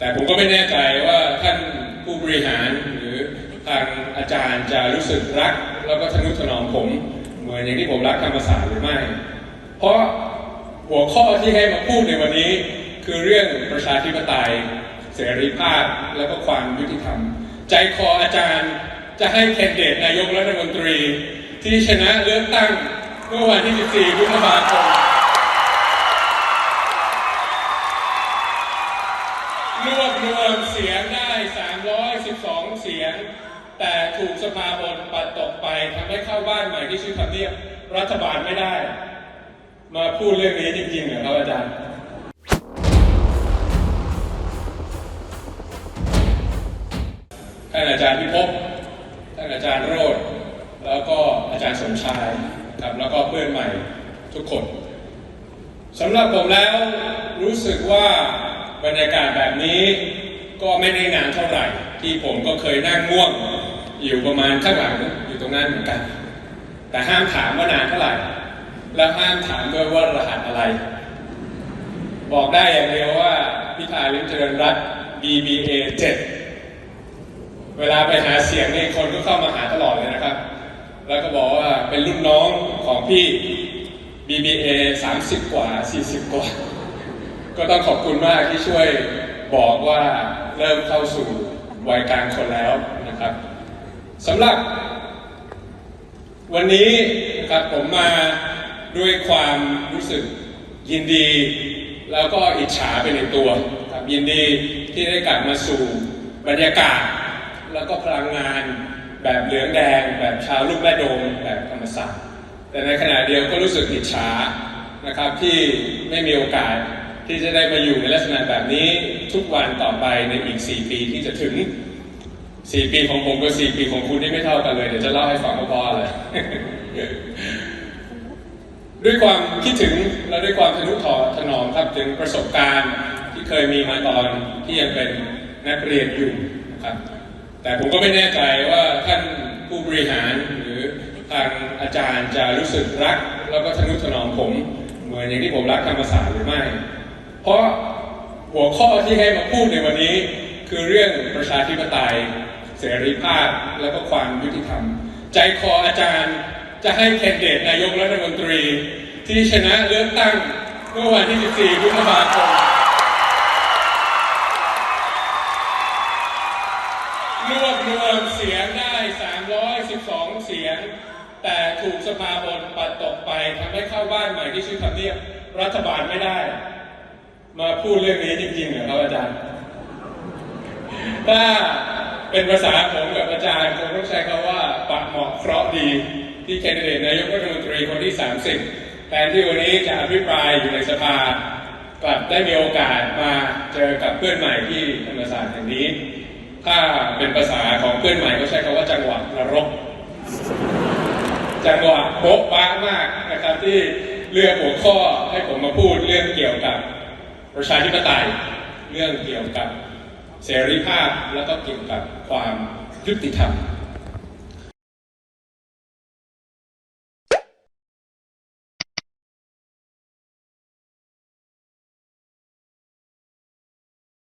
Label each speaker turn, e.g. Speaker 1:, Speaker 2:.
Speaker 1: แต่ผมก็ไม่แน่ใจว่าท่านผู้บริหารหรือทางอาจารย์จะรู้สึกรัก แล้วก็ทนุถนอมผมเหมือนอย่างที่ผมรักธรรมศาสตร์หรือไม่ เพราะหัวข้อที่ให้มาพูดในวันนี้ คือเรื่องประชาธิปไตย เสรีภาพแล้วก็ความยุติธรรม ใจคออาจารย์จะให้แคนดิเดตนายกรัฐมนตรี ที่ชนะเลือกตั้งเมื่อวันที่ 14พฤษภาคม สียงได้ 312 เสียง แต่ถูกสภาบนปัดตกไปทำให้เข้าบ้านใหม่ที่ชื่อทำเนียบรัฐบาลไม่ได้ มาพูดเรื่องนี้จริงๆเหรอครับอาจารย์ท่านอาจารย์พิภพท่านอาจารย์โรธแล้วก็อาจารย์สมชายครับแล้วก็เพื่อนใหม่ทุกคนสำหรับผมแล้วรู้สึกว่าบรรยากาศแบบนี้ ก็ไม่ได้นานเท่าไหร่ ที่ผมก็เคยนั่งง่วง อยู่ประมาณข้างหลังอยู่ตรงนั้นเหมือนกัน แต่ห้ามถามว่านานเท่าไหร่ แล้วห้ามถามด้วยว่ารหัสอะไร บอกได้อย่างเดียวว่าพิธาลิมเจริญรัตน์ BBA 7 เวลาไปหาเสียงนี่คนก็เข้ามาหาตลอดเลยนะครับ แล้วก็บอกว่าเป็นรุ่นน้องของพี่ BBA 30 กว่า 40 กว่า ก็ต้องขอบคุณมากที่ช่วยบอกว่า เริ่มเข้าสู่วัยกลางคนแล้วนะครับสำหรับ วันนี้นะครับผมมาด้วยความรู้สึกยินดี แล้วก็อิจฉาไปในตัวครับยินดีที่ได้กลับมาสู่บรรยากาศ แล้วก็พลังงานแบบเหลืองแดง แบบชาวลูกแม่โดมแบบธรรมศาสตร์แต่ในขณะเดียวก็รู้สึกอิจฉานะครับที่ไม่มีโอกาส ที่จะได้มาอยู่ในลักษณะแบบนี้ทุกวันต่อไปในอีก 4 ปีที่จะถึงสี่ปีของผมกับสี่ปีของคุณนี่ไม่เท่ากันเลย เดี๋ยวจะเล่าให้ฟังพอๆเลยด้วยความคิดถึงและด้วยความทนุถนถนอมครับถึงประสบการณ์ที่เคยมีมาตอนที่ยังเป็นนักเรียนอยู่นะครับแต่ผมก็ไม่แน่ใจว่าท่านผู้บริหารหรือทางอาจารย์จะรู้สึกรัก แล้วก็ทนุถนอมผม เหมือนอย่างที่ผมรักธรรมศาสตร์หรือไม่ เพราะหัวข้อที่ให้มาพูดในวันนี้ คือเรื่องประชาธิปไตย เสรีภาพแล้วก็ความยุติธรรม ใจคออาจารย์จะให้แคนดิเดตนายกรัฐมนตรี ที่ชนะเลือกตั้งเมื่อวันที่ 14พฤษภาคมรวบรวมเสียงได้ 312 เสียง แต่ถูกสภาบนปัดตกไปทำให้เข้าบ้านใหม่ที่ชื่อทำเนียบรัฐบาลไม่ได้ มาพูดเรื่องนี้จริงๆเหรอครับอาจารย์ ถ้าเป็นภาษาผมกับอาจารย์คงต้องใช้คำว่าปะเหมาะเคราะห์ดีที่แคนดิเดตนายกรัฐมนตรีคนที่ 30 แทนที่วันนี้จะอภิปรายอยู่ในสภากลับได้มีโอกาสมาเจอกับเพื่อนใหม่ที่ธรรมศาสตร์แห่งนี้ ถ้าเป็นภาษาของเพื่อนใหม่ก็ใช้คำว่าจังหวะนรก จังหวะโป๊ะป้ามากนะครับที่เลือกหัวข้อให้ผมมาพูดเรื่องเกี่ยวกับ ประชาธิปไตยเรื่องเกี่ยวกับเสรีภาพและก็เกี่ยวกับความยุติธรรม